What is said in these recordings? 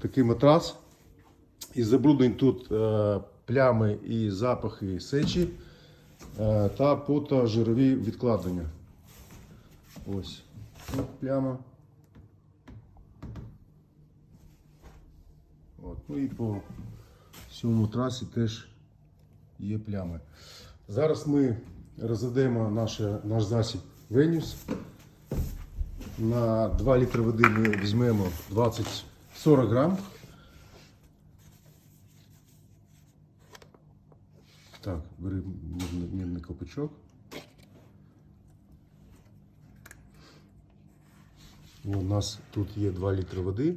такий матрас. І забруднень тут е, плями і запахи сечі е, та потожирові відкладення. Ось. Тут пляма. От. Ну і по всьому трасі теж є плями. Зараз ми розведемо наше, наш засіб Венюс. На 2 літри води ми візьмемо 20-40 грам. Так, бери мідний копачок. У нас тут є 2 літри води.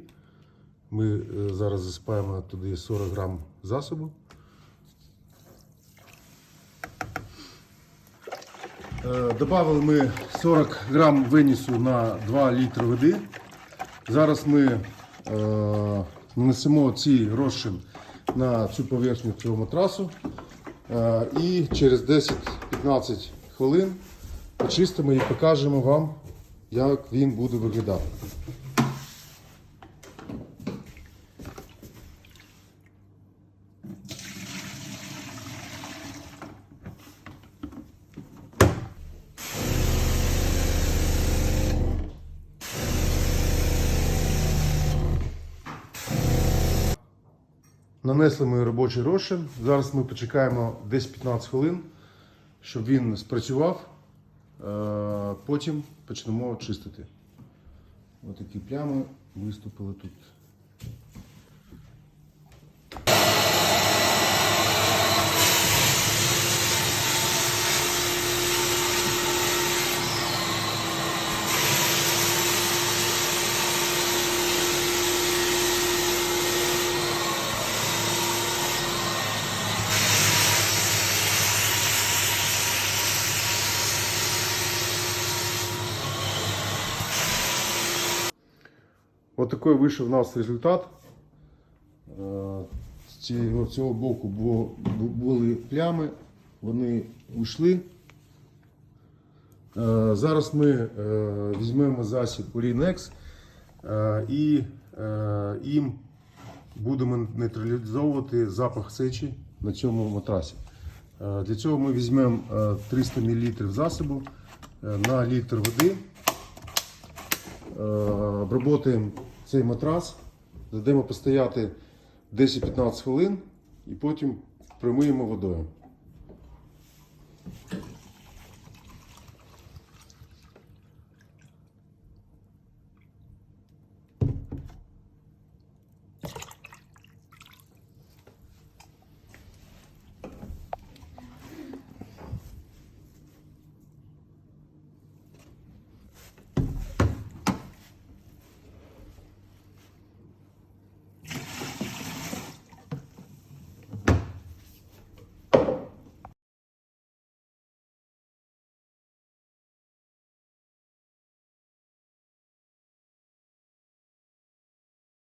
Ми е, зараз засипаємо туди 40 грам засобу. Е, Добавили ми 40 грам винісу на 2 літри води. Зараз ми нанесемо цей розчин на цю поверхню цього матрасу. Е, і через 10-15 хвилин почистимо і покажемо вам, як він буде виглядати. Нанесли ми робочий розчин. Зараз ми почекаємо десь 15 хвилин, щоб він спрацював. Е, Потім почнемо чистити. Ось такі плями виступили тут. Ось такий вийшов у нас результат. Е, З цього, боку бу- бу- були плями, вони ушли. Е, Зараз ми е, візьмемо засіб Urinex е, і їм будемо нейтралізовувати запах сечі на цьому матрасі. Для цього ми візьмемо е, 300 мл засобу на літр води. Обработаємо цей матрас, дадемо постояти 10-15 хвилин і потім промиємо водою.